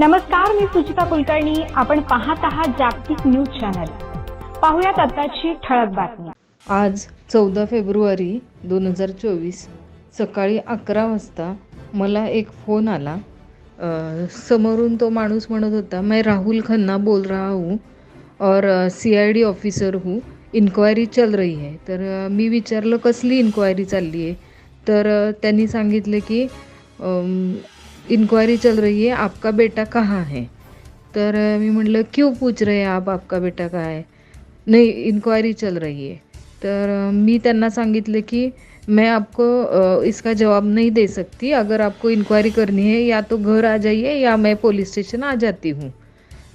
नमस्कार मी सुचिता कुलकर्णी. आपण पाहत आहात जागतिक न्यूज चॅनल. पाहुयात आताची ठळक बातमी. आज चौदा फेब्रुवारी दोन हजार चोवीस सकाळी अकरा वाजता मला एक फोन आला. समोरून तो माणूस म्हणत होता मैं राहुल खन्ना बोल रहा हूँ और सी आय डी ऑफिसर हूँ. इन्क्वायरी चल रही है. तर मी विचारलं कसली इन्क्वायरी चालली आहे तर त्यांनी सांगितलं की इन्क्वायरी चल रही है आपका बेटा कहाँ है? तर मी म्हटलं क्यों पूछ रहे हैं आप? आपका बेटा काय है? नाही इन्क्वायरी चल रही है. तर मी त्यांना सांगितले की मैं आपको इसका जवाब नहीं दे सकती। अगर आपको इंक्वायरी करनी है या तो घर आ जाइए या मैं पोलीस स्टेशन आ जाती हूँ.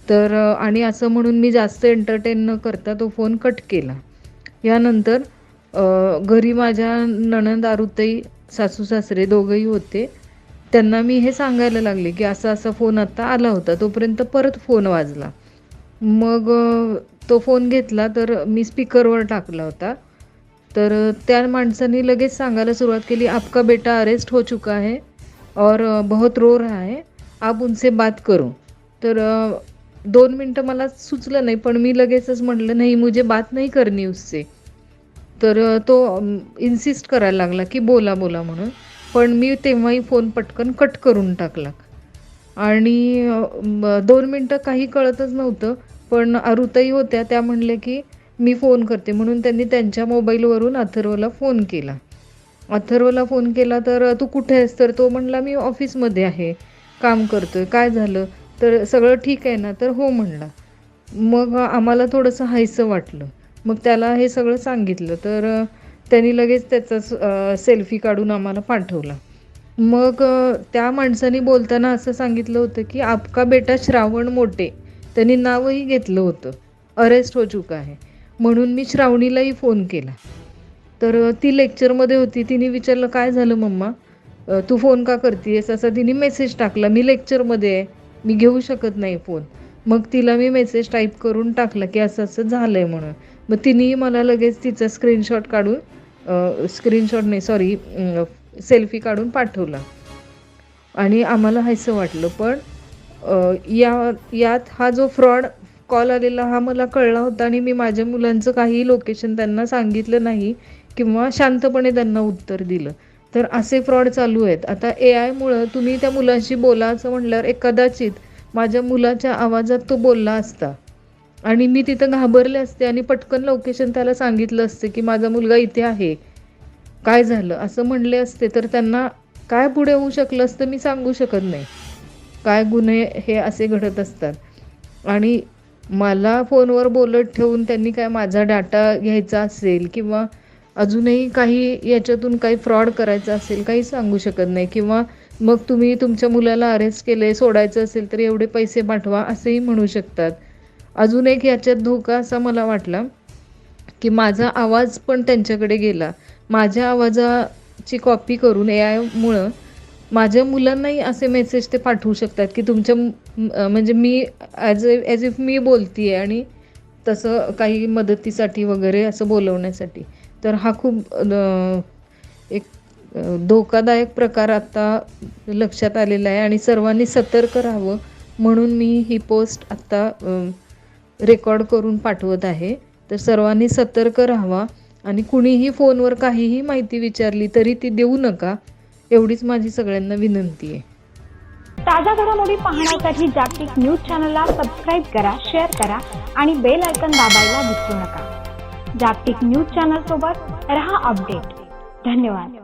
तर आणि असं म्हणून मी जास्त एंटरटेन न करता तो फोन कट केला. यानंतर घरी माझ्या नणंद आरुताई सासू सासरे दोघंही होते. त्यांना मी हे सांगायला लागले की असा असा फोन आत्ता आला होता तोपर्यंत परत फोन वाजला. मग तो फोन घेतला तर मी स्पीकरवर टाकला होता. तर त्या माणसाने लगेच सांगायला सुरुवात केली आपका बेटा अरेस्ट हो चुका है और बहुत रो रहा है आप उनसे बात करू. तर दोन मिनटं मला सुचलं नाही पण मी लगेचच म्हटलं नाही मुझे बात नाही करनी उससे. तर तो इन्सिस्ट करायला लागला की बोला बोला म्हणून. पण मी तेव्हाही फोन पटकन कट करून टाकला. आणि दोन मिनटं काही कळतच नव्हतं पण अरुताई होत्या त्या म्हणल्या की मी फोन करते. म्हणून त्यांनी त्यांच्या मोबाईलवरून अथर्वला फोन केला. अथर्वला फोन केला तर तू कुठे आहेस? तर तो म्हणला मी ऑफिसमध्ये आहे काम करतोय. काय झालं? तर सगळं ठीक आहे ना? तर हो म्हणला. मग आम्हाला थोडंसं हायसं वाटलं. मग त्याला हे सगळं सांगितलं. तर त्यांनी लगेच त्याचा सेल्फी काढून आम्हाला पाठवला. मग त्या माणसाने बोलताना असं सांगितलं होतं की आपका बेटा श्रावण मोठे त्यांनी नावही घेतलं होतं. अरेस्ट हो चुका आहे. म्हणून मी श्रावणीलाही फोन केला. तर ती लेक्चरमध्ये होती. तिने विचारलं काय झालं मम्मा? तू फोन का करतेस असा तिने मेसेज टाकला. मी लेक्चरमध्ये आहे. मी घेऊ शकत नाही फोन मग तिला मी मेसेज टाईप करून टाकला की असं असं झालं आहे म्हणून. मग तिनेही मला लगेच तिचा स्क्रीनशॉट काढून स्क्रीनशॉट नाही सॉरी सेल्फी काढून पाठवला. आणि आम्हाला हायसं वाटलं पण या यात हा जो फ्रॉड कॉल आलेला हा मला कळला होता आणि मी माझ्या मुलांचं काही लोकेशन त्यांना सांगितलं नाही किंवा शांतपणे त्यांना उत्तर दिलं. तर असे फ्रॉड चालू आहेत. आता ए आयमुळं तुम्ही त्या मुलाशी बोला असं म्हटल्यावर एक कदाचित माझ्या मुलाच्या आवाजात तो बोलला असता. आणि मी तिथं घाबरले असते आणि पटकन लोकेशन त्याला सांगितलं असते की माझा मुलगा इथे आहे. काय झालं? असं म्हणले असते तर त्यांना काय पुढे होऊ शकलं असतं मी सांगू शकत नाही. काय गुन्हे हे असे घडत असतात. आणि मला फोनवर बोलत ठेवून त्यांनी काय माझा डाटा घ्यायचा असेल किंवा अजूनही काही याच्यातून काही फ्रॉड करायचा असेल काही सांगू शकत नाही. किंवा मग तुम्ही तुमच्या मुलाला अरेस्ट केले सोडायचं असेल तर एवढे पैसे पाठवा असेही म्हणू शकतात. अजून एक याच्यात धोका असा मला वाटला की माझा आवाज पण त्यांच्याकडे गेला. माझ्या आवाजाची कॉपी करून ए आयमुळं माझ्या मुलांनाही असे मेसेज ते पाठवू शकतात की तुमच्या म्हणजे मी ॲज ॲज इफ मी बोलती आहे आणि तसं काही मदतीसाठी वगैरे असं बोलवण्यासाठी. तर हा खूप एक धोकादायक प्रकार आत्ता लक्षात आलेला आहे आणि सर्वांनी सतर्क राहावं म्हणून मी ही पोस्ट आत्ता रेकॉर्ड करून पाठवत आहे. तर सर्वांनी सतर्क राहावा आणि कुणीही फोनवर काहीही माहिती विचारली तरी ती देऊ नका एवढीच माझी सगळ्यांना विनंती आहे. ताज्या घडामोडी पाहण्यासाठी जागतिक न्यूज चॅनलला सबस्क्राईब करा शेअर करा आणि बेल आयकन दाबायला विसरू नका. जागतिक न्यूज चॅनल सोबत रहा अपडेट. धन्यवाद.